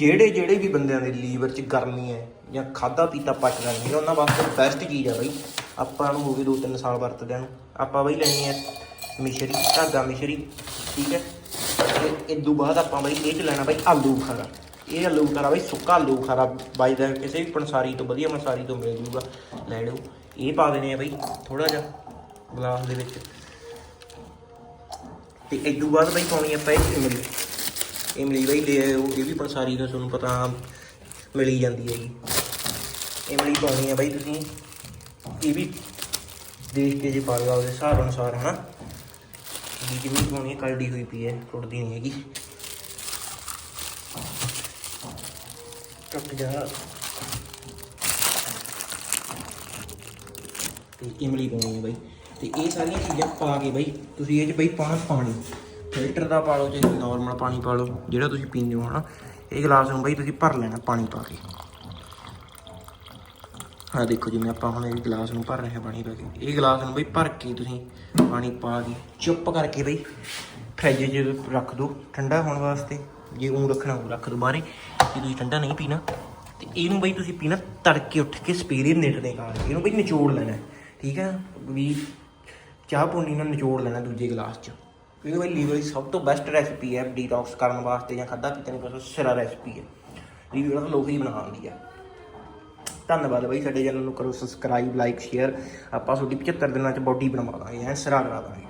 ਜਿਹੜੇ ਜਿਹੜੇ ਵੀ ਬੰਦਿਆਂ ਦੇ ਲੀਵਰ 'ਚ ਗਰਮੀ ਹੈ ਜਾਂ ਖਾਦਾ ਪੀਤਾ ਪਚਦਾ ਨਹੀਂ ਉਹਨਾਂ ਵਾਸਤੇ ਬੈਸਟ ਚੀਜ਼ ਆ ਬਈ। ਆਪਾਂ ਨੂੰ ਹੋ ਗਏ 2-3 ਸਾਲ ਵਰਤਦਿਆਂ ਨੂੰ। ਆਪਾਂ ਬਈ ਲੈਣੀ ਹੈ ਮਿਸ਼ਰੀ, ਧਾਗਾ ਮਿਸ਼ਰੀ, ਠੀਕ ਹੈ? ਤੇ ਤੋਂ ਬਾਅਦ ਆਪਾਂ ਬਈ ਇਹ ਚ ਲੈਣਾ ਬਈ ਆਲੂ ਬੁਖਾਰਾ ਇਹ ਆਲੂ ਬੁਖਾਰਾ ਬਈ ਸੁੱਕਾ ਆਲੂ ਬੁਖਾਰਾ ਬਾਈ ਦਾ ਕਿਸੇ ਵੀ ਪੰਸਾਰੀ ਤੋਂ ਵਧੀਆ ਪੰਸਾਰੀ ਤੋਂ ਮਿਲ ਜੂਗਾ। ਲੈ ਲਓ। ਇਹ ਪਾ ਦੇਣੇ ਆ ਬਈ ਥੋੜਾ ਜਿਹਾ ਗਲਾਸ ਦੇ ਵਿੱਚ। ਤੇ ਤੋਂ ਬਾਅਦ ਬਈ ਪਾਉਣੀ ਆਪਾਂ ਇਹ ਇਮਲੀ। ਇਮਲੀ ਬਈ ਲੈ ਆਇਓ ਇਹ ਵੀ ਪੰਸਾਰੀ ਤੋਂ ਤੁਹਾਨੂੰ ਪਤਾ ਮਿਲੀ ਜਾਂਦੀ ਹੈ ਜੀ। ਇਮਲੀ ਪਾਉਣੀ ਹੈ ਬਈ ਤੁਸੀਂ। ਇਹ ਵੀ ਦੇਖ ਕੇ ਜੇ ਪਾ ਲਓ ਉਹਦੇ ਹਿਸਾਬ ਅਨੁਸਾਰ, ਹਨਾ। ਵੀ ਜਿੰਨੀ ਪਾਉਣੀ ਹੈ ਕਲਡੀ ਹੋਈ ਪਈ ਹੈ, ਟੁੱਟਦੀ ਨਹੀਂ ਹੈਗੀ। ਟੁੱਟ ਜਾ। ਤੇ ਇਮਲੀ ਪਾਉਣੀ ਹੈ ਬਈ। ਤੇ ਇਹ ਸਾਰੀਆਂ ਚੀਜ਼ਾਂ ਪਾ ਕੇ ਬਈ, ਤੁਸੀਂ ਇਹ ਚ ਬਈ ਪਾਉਣਾ ਪਾਣੀ। ਫਿਲਟਰ ਦਾ ਪਾ ਲਓ ਚਾਹੇ ਨਾਰਮਲ ਪਾਣੀ ਪਾ ਲਓ, ਜਿਹੜਾ ਤੁਸੀਂ ਪੀਂਦੇ ਹੋ ਹਨਾ। ਇਹ ਗਲਾਸ ਨੂੰ ਬਈ ਤੁਸੀਂ ਭਰ ਲੈਣਾ ਪਾਣੀ ਪਾ ਕੇ। ਹਾਂ ਦੇਖੋ ਜਿਵੇਂ ਆਪਾਂ ਹੁਣ ਇਹ ਗਲਾਸ ਨੂੰ ਭਰ ਰਹੇ ਹਾਂ ਪਾਣੀ ਪਾ ਕੇ। ਇਹ ਗਲਾਸ ਨੂੰ ਬਈ ਭਰ ਕੇ ਤੁਸੀਂ ਪਾਣੀ ਪਾ ਕੇ ਚੁੱਪ ਕਰਕੇ ਬਈ ਫ੍ਰਿਜ 'ਚ ਰੱਖ ਦਿਓ। ਠੰਡਾ ਹੋਣ ਵਾਸਤੇ, ਜੇ ਉਹ ਰੱਖਣਾ ਉਹ ਰੱਖ ਦਿਓ ਬਾਹਰੇ। ਜੇ ਤੁਸੀਂ ਠੰਡਾ ਨਹੀਂ ਪੀਣਾ, ਤੇ ਇਹਨੂੰ ਬਈ ਤੁਸੀਂ ਪੀਣਾ ਤੜਕੇ ਉੱਠ ਕੇ ਸਪੀਰੀਅਰ ਨੇਟ ਦੇ ਨਾਲ ਇਹਨੂੰ ਬਈ ਨਿਚੋੜ ਲੈਣਾ, ਠੀਕ ਹੈ ਵੀ ਚਾਹ ਪੂਣੀ ਨਾਲ ਨਿਚੋੜ ਲੈਣਾ ਦੂਜੇ ਗਲਾਸ 'ਚ। ਕਿਉਂਕਿ ਬਈ ਲੀਵਰ ਦੀ ਸਭ ਤੋਂ ਬੈਸਟ ਰੈਸਪੀ ਹੈ ਡੀਟੌਕਸ ਕਰਨ ਵਾਸਤੇ ਜਾਂ ਖਾਦਾ ਪੀਤੇ ਨੂੰ ਕੋਈ ਸਿਰਾ ਰੈਸਪੀ ਹੈ। ਲੀਵਰ ਤਾਂ ਲੋਕ ਹੀ ਬਣਾਉਂਦੀ ਆ। ਧੰਨਵਾਦ ਬਾਈ ਸਾਡੇ ਚੈਨਲ ਨੂੰ ਕਰੋ ਸਬਸਕ੍ਰਾਈਬ ਲਾਈਕ ਸ਼ੇਅਰ ਆਪਾਂ ਤੁਹਾਡੀ 75 ਦਿਨਾਂ ਚ ਬੋਡੀ ਬਣਵਾ ਦਾਂਗੇ, ਐ ਸਿਰਾ ਕਰਾ ਦਾਂਗੇ।